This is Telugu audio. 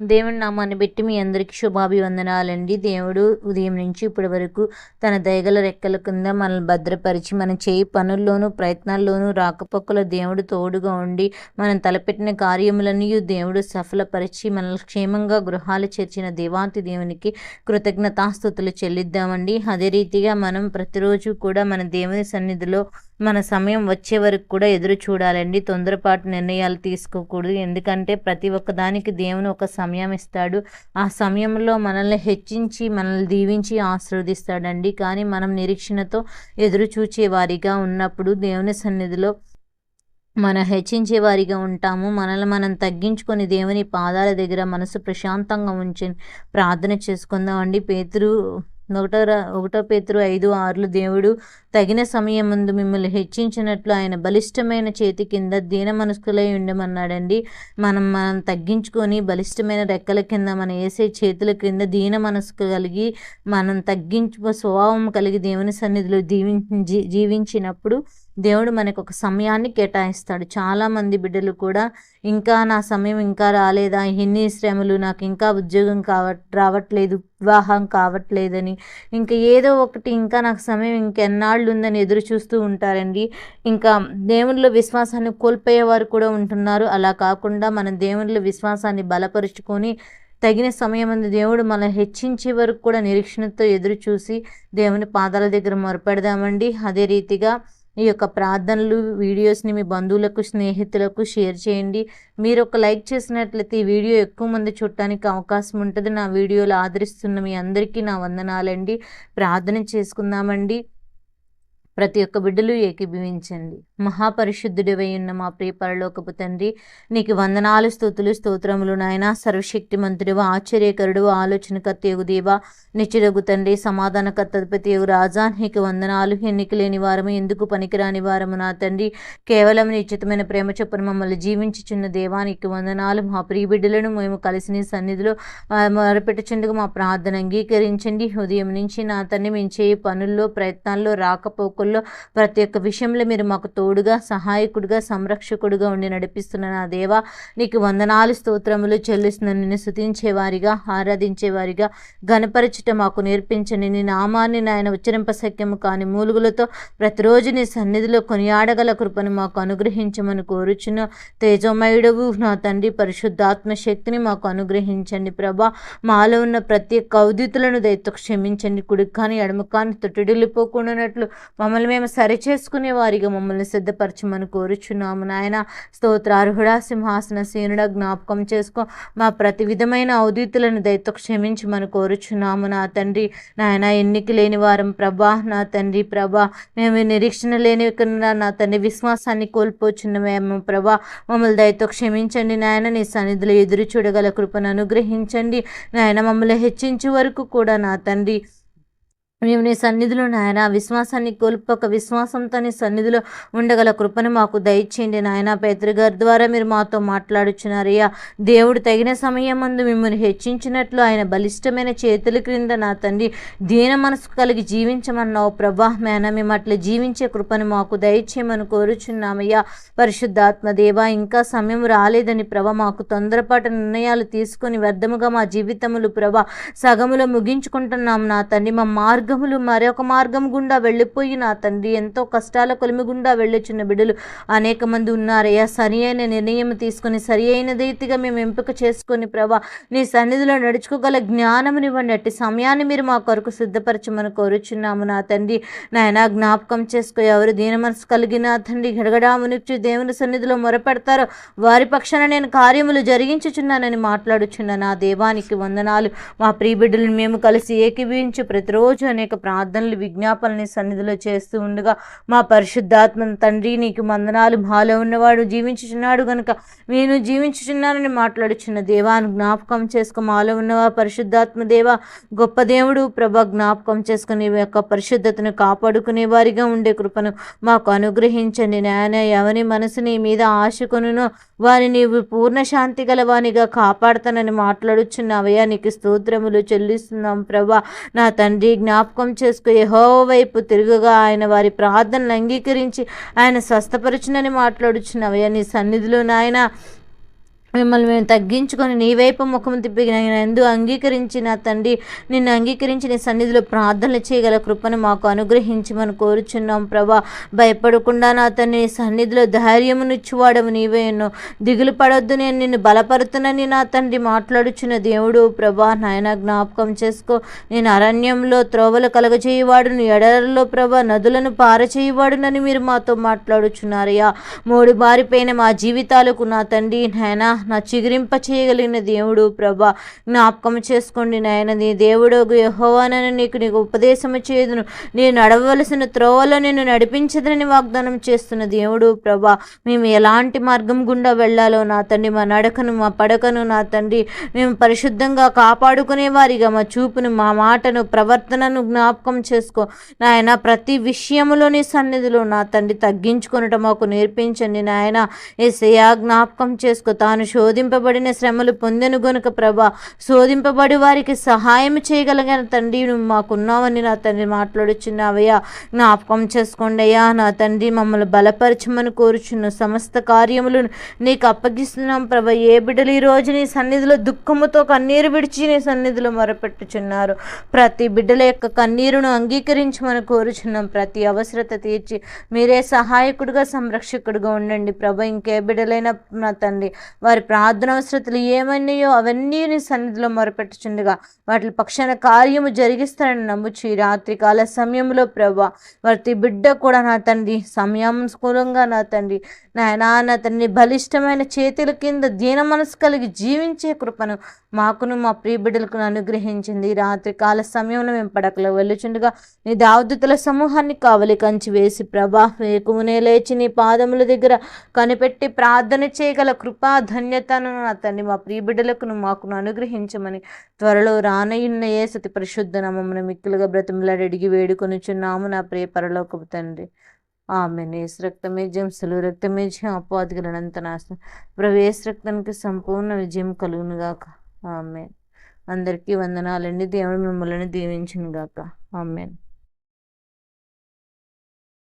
దేవుని నామాన్ని బట్టి మీ అందరికీ శుభాభివందనాలండి. దేవుడు ఉదయం నుంచి ఇప్పటి వరకు తన దయగల రెక్కల కింద మనల్ని భద్రపరిచి మనం చేయి పనుల్లోనూ ప్రయత్నాల్లోనూ రాకపోకల దేవుడు తోడుగా ఉండి మనం తలపెట్టిన కార్యములన్నీ దేవుడు సఫలపరిచి మనల్ని క్షేమంగా గృహాలు చేర్చిన దేవాతి దేవునికి కృతజ్ఞతాస్థుతులు చెల్లిద్దామండి. అదే రీతిగా మనం ప్రతిరోజు కూడా మన దేవుని సన్నిధిలో మన సమయం వచ్చే వరకు కూడా ఎదురు చూడాలండి. తొందరపాటు నిర్ణయాలు తీసుకోకూడదు. ఎందుకంటే ప్రతి ఒక్క దానికి దేవుని ఒక సమయం ఇస్తాడు. ఆ సమయంలో మనల్ని హెచ్చించి మనల్ని దీవించి ఆశీర్వదిస్తాడండి. కానీ మనం నిరీక్షణతో ఎదురు చూచే వారిగా ఉన్నప్పుడు దేవుని సన్నిధిలో మన హెచ్చించే వారిగా ఉంటాము. మనల్ని మనం తగ్గించుకొని దేవుని పాదాల దగ్గర మనసు ప్రశాంతంగా ఉంచి ప్రార్థన చేసుకుందాం అండి పేతురు ఒకటో ఒకటో పేతురు ఐదు ఆరులు దేవుడు తగిన సమయం ముందు మిమ్మల్ని హెచ్చించినట్లు ఆయన బలిష్టమైన చేతి కింద దీన మనస్కులై ఉండమన్నాడండి. మనం మనం తగ్గించుకొని బలిష్టమైన రెక్కల కింద మన వేసే చేతుల క్రింద దీన మనస్కు కలిగి మనం తగ్గించు స్వభావం కలిగి దేవుని సన్నిధిలో దీవించి జీవించినప్పుడు దేవుడు మనకు ఒక సమయాన్ని కేటాయిస్తాడు. చాలామంది బిడ్డలు కూడా ఇంకా నా సమయం ఇంకా రాలేదా? ఎన్ని శ్రమలు నాకు ఇంకా ఉద్యోగం కావ రావట్లేదు వివాహం కావట్లేదని. ఇంకా ఏదో ఒకటి ఇంకా నాకు సమయం ఇంకెన్నాళ్ళు ఉందని ఎదురు చూస్తూ ఉంటారండి. ఇంకా దేవుళ్ళ విశ్వాసాన్ని కోల్పోయేవారు కూడా ఉంటున్నారు. అలా కాకుండా మన దేవుళ్ళ విశ్వాసాన్ని బలపరుచుకొని తగిన సమయం దేవుడు మన హెచ్చించే వరకు కూడా నిరీక్షణతో ఎదురు చూసి దేవుని పాదాల దగ్గర మొరపెడదామండి. అదే రీతిగా ఈ యొక్క ప్రార్థనలు వీడియోస్ని మీ బంధువులకు స్నేహితులకు షేర్ చేయండి. మీరు ఒక లైక్ చేసినట్లయితే ఈ వీడియో ఎక్కువ మంది చూడటానికి అవకాశం ఉంటుంది. నా వీడియోలు ఆదరిస్తున్న మీ అందరికీ నా వందనాలండి. ప్రార్థన చేసుకుందామండి. ప్రతి ఒక్క బిడ్డలు ఏకీభవించండి. మహాపరిశుద్ధుడివై ఉన్న మా ప్రియ పరలోకపు తండ్రి నీకు వందనాలు స్థుతులు స్తోత్రములు నాయన. మంత్రుడు ఆశ్చర్యకరుడు ఆలోచనకర్త యగు దేవ నిచ్చిరగు తండ్రి సమాధానకర్తపతి యగు రాజా. నీకు వందనాలు ఎన్నిక లేని వారము ఎందుకు పనికిరాని వారము నా తండ్రి. కేవలం నిశ్చితమైన ప్రేమ చొప్పున మమ్మల్ని జీవించుచున్న దేవా నీకు వందనాలు. మా ప్రియ బిడ్డలను మేము కలిసి నీ సన్నిధిలో మొరపెట్టుచుండగా మా ప్రార్థన అంగీకరించండి. ఉదయం నుంచి నా తండ్రి మేము చేయ పనుల్లో ప్రయత్నాల్లో రాకపోకలు రాకపోకల్లో ప్రతి ఒక్క విషయంలో మీరు మాకు తోడుగా సహాయకుడిగా సంరక్షకుడిగా ఉండి నడిపిస్తున్న నా దేవా నీకు వందనాలు స్తోత్రములు చెల్లిస్తున్న నిన్ను స్థుతించేవారిగా ఆరాధించేవారిగా గణపరచుట మాకు నేర్పించండి. నీ నామాన్ని నాయన ఉచ్చరింపశక్యము కాని మూలుగులతో ప్రతిరోజు నీ సన్నిధిలో కొనియాడగల కృపను మాకు అనుగ్రహించమని కోరుచున్న తేజమయుడవు నా తండ్రి పరిశుద్ధాత్మ శక్తిని మాకు అనుగ్రహించండి ప్రభా. మాలో ఉన్న ప్రతి కౌదితులను దయతో క్షమించండి. కుడి కానీ ఎడమ కానీ తొట్టిడిల్లిపోకుండానట్లు మమ్మల్ని మేము సరిచేసుకునే వారిగా మమ్మల్ని సిద్ధపరచమని కోరుచున్నాము. నాయన స్తోత్రార్హుడా సింహాసన సీనుడ జ్ఞాపకం చేసుకో. మా ప్రతి విధమైన ఔదితులను దయతో క్షమించమని కోరుచున్నాము నా తండ్రి. నాయన ఎన్నిక లేని వారం ప్రభా నా తండ్రి ప్రభా. మేము నిరీక్షణ లేని నా తండ్రి విశ్వాసాన్ని కోల్పోచున్న మేము ప్రభా. మమ్మల్ని దయతో క్షమించండి నాయన నీ సన్నిధిలో ఎదురు చూడగల కృపను అనుగ్రహించండి. నాయన మమ్మల్ని హెచ్చించే వరకు కూడా నా తండ్రి. మేము నీ సన్నిధిలో నాయన. విశ్వాసాన్ని కోల్పోక విశ్వాసంతో నీ సన్నిధిలో ఉండగల కృపను మాకు దయచేయండి నాయన. పేదరి గారి ద్వారా మీరు మాతో మాట్లాడుచున్నారయ్యా. దేవుడు తగిన సమయం ముందు మిమ్మల్ని హెచ్చించినట్లు ఆయన బలిష్టమైన చేతుల క్రింద నా తండ్రి దీన మనసు కలిగి జీవించమన్నావు ప్రభా. మేన మేము అట్లా జీవించే కృపను మాకు దయచేయమని కోరుచున్నామయ్యా. పరిశుద్ధాత్మ దేవా ఇంకా సమయం రాలేదని ప్రభ. మాకు తొందరపాటు నిర్ణయాలు తీసుకొని వ్యర్థముగా మా జీవితములు ప్రభ సగములో ముగించుకుంటున్నాం నా తండ్రి. మా మార్గ మార్గములు మరొక మార్గం గుండా వెళ్ళిపోయి నా తండ్రి ఎంతో కష్టాల కొలిమి గుండా వెళ్ళొచ్చిన బిడ్డలు అనేక మంది ఉన్నారయ్యా సరి అయిన నిర్ణయం తీసుకొని సరి అయిన రీతిగా మేము ఎంపిక చేసుకొని ప్రభా నీ సన్నిధిలో నడుచుకోగల జ్ఞానమునివ్వండి అట్టి సమయాన్ని మీరు మా కొరకు సిద్ధపరచమని కోరుచున్నాము నా తండ్రి. నాయన జ్ఞాపకం చేసుకో ఎవరు దీన మనసు కలిగిన తండ్రి గడగడామునిచ్చి దేవుని సన్నిధిలో మొరపెడతారో వారి పక్షాన నేను కార్యములు జరిగించుచున్నానని మాట్లాడుచున్న నా దేవానికి వందనాలు. మా ప్రియబిడ్డలను మేము కలిసి ఏకీభవించి ప్రతిరోజు అనేక ప్రార్థనలు విజ్ఞాపనని సన్నిధిలో చేస్తూ ఉండగా మా పరిశుద్ధాత్మ తండ్రి నీకు మందనాలు మాలో ఉన్నవాడు జీవించుచున్నాడు కనుక నేను జీవించుచున్నానని మాట్లాడుచున్న దేవాను జ్ఞాపకం చేసుకో. మాలో ఉన్నవా పరిశుద్ధాత్మ దేవ గొప్ప దేవుడు ప్రభ జ్ఞాపకం చేసుకుని యొక్క పరిశుద్ధతను కాపాడుకునే వారిగా ఉండే కృపను మాకు అనుగ్రహించండి. నాయన ఎవరి మనసు నీ మీద ఆశకును వారిని పూర్ణ శాంతి గలవానిగా కాపాడుతానని మాట్లాడుచున్నావయ్యా. నీకు స్తోత్రములు చెల్లిస్తున్నాం ప్రభా. నా తండ్రి జ్ఞాపకం జ్ఞాపకం చేసుకు యహో వైపు తిరుగుగా ఆయన వారి ప్రార్థనలు అంగీకరించి ఆయన స్వస్థపరచునని మాట్లాడుచున్నవయ్యా నీ సన్నిధిలో నాయన మిమ్మల్ని మేము తగ్గించుకొని నీ వైపు ముఖం తిప్పి నేను ఎందు అంగీకరించి నా తండ్రి నిన్ను అంగీకరించి నీ సన్నిధిలో ప్రార్థనలు చేయగల కృపను మాకు అనుగ్రహించమని కోరుచున్నాం ప్రభా. భయపడకుండా నా తండ్రి సన్నిధిలో ధైర్యమునిచ్చువాడము నీవే ఎన్నో దిగులు పడొద్దు నేను నిన్ను బలపరుతునని నా తండ్రి మాట్లాడుచున్న దేవుడు ప్రభా. నాయన జ్ఞాపకం చేసుకో నేను అరణ్యంలో త్రోవలు కలగచేయవాడు నీ ఎడలలో ప్రభా నదులను పారచేయవాడునని మీరు మాతో మాట్లాడుచున్నారయ్యా. మూడు బారిపోయిన మా జీవితాలకు నా తండ్రి నాయనా నా చిగురింప చేయగలిగిన దేవుడు ప్రభా. జ్ఞాపకం చేసుకోండి నాయన. నీ దేవుడు యహోవానని నీకు నీకు ఉపదేశము చేయదును. నేను నడవలసిన త్రోవలో నేను నడిపించదని వాగ్దానం చేస్తున్న దేవుడు ప్రభా. మేము ఎలాంటి మార్గం గుండా వెళ్ళాలో నా తండ్రి మా నడకను మా పడకను నా తండ్రి మేము పరిశుద్ధంగా కాపాడుకునే వారిగా మా చూపును మా మాటను ప్రవర్తనను జ్ఞాపకం చేసుకో. నాయన ప్రతి విషయంలోని సన్నిధిలో నా తండ్రి తగ్గించుకొనటం మాకు నేర్పించండి నాయన. ఏసయా జ్ఞాపకం చేసుకో. తాను శోధింపబడిన శ్రమలు పొందెను గనుక ప్రభా. శోధింపబడి వారికి సహాయం చేయగలిగిన తండ్రి నువ్వు మాకున్నావని నా తండ్రి మాట్లాడుచున్నావయ్యా. జ్ఞాపకం చేసుకోండి అయ్యా. నా తండ్రి మమ్మల్ని బలపరచమని కోరుచున్న సమస్త కార్యములను నీకు అప్పగిస్తున్నాం ప్రభా. ఏ బిడ్డలు ఈ రోజు నీ సన్నిధిలో దుఃఖముతో కన్నీరు విడిచి నీ సన్నిధిలో మొరపెట్టుచున్నారు. ప్రతి బిడ్డల యొక్క కన్నీరును అంగీకరించమని కోరుచున్నాం. ప్రతి అవసరత తీర్చి మీరే సహాయకుడిగా సంరక్షకుడిగా ఉండండి ప్రభా. ఇంకే బిడ్డలైన నా తండ్రి వారి ప్రార్థన అవసరతలు ఏమన్నాయో అవన్నీ నీ సన్నిధిలో మొరపెట్టుచుండగా. వాటి పక్షాన కార్యము జరిగిస్తారని నమ్ముచు ఈ రాత్రి కాల సమయంలో ప్రభా వారి బిడ్డ కూడా నా తండ్రి సమయానుకూలంగా నా తండ్రి నాయనా నా తండ్రి బలిష్టమైన చేతుల కింద దీన మనసు కలిగి జీవించే కృపను మాకును మా ప్రియ బిడ్డలకు అనుగ్రహించింది. రాత్రికాల రాత్రి కాల సమయంలో మేము పడకలో వెళ్ళుచుండగా నీ దావదుతుల సమూహాన్ని కావలి కంచి వేసి ప్రభా వేకుమునే లేచి నీ పాదముల దగ్గర కనిపెట్టి ప్రార్థన చేయగల కృపా ధన్యతను నా తండ్రి మా ప్రియ బిడ్డలకు మాకును అనుగ్రహించమని త్వరలో రానయున్న ఏ సతి పరిశుద్ధ నామమున మిక్కులుగా బ్రతిమలాడి అడిగి వేడుకొనుచున్నాము నా ప్రియ పరలోకపు తండ్రి. ఆమె నేస్ రక్తమే జంసలు రక్తమే జయం అపాధికలనంత నాశనం. ప్రవేశ రక్తానికి సంపూర్ణ విజయం కలుగునుగాక ఆమె అందరికీ వందనాలండి. దేవుడు మిమ్మల్ని దీవించునుగాక ఆమెన్.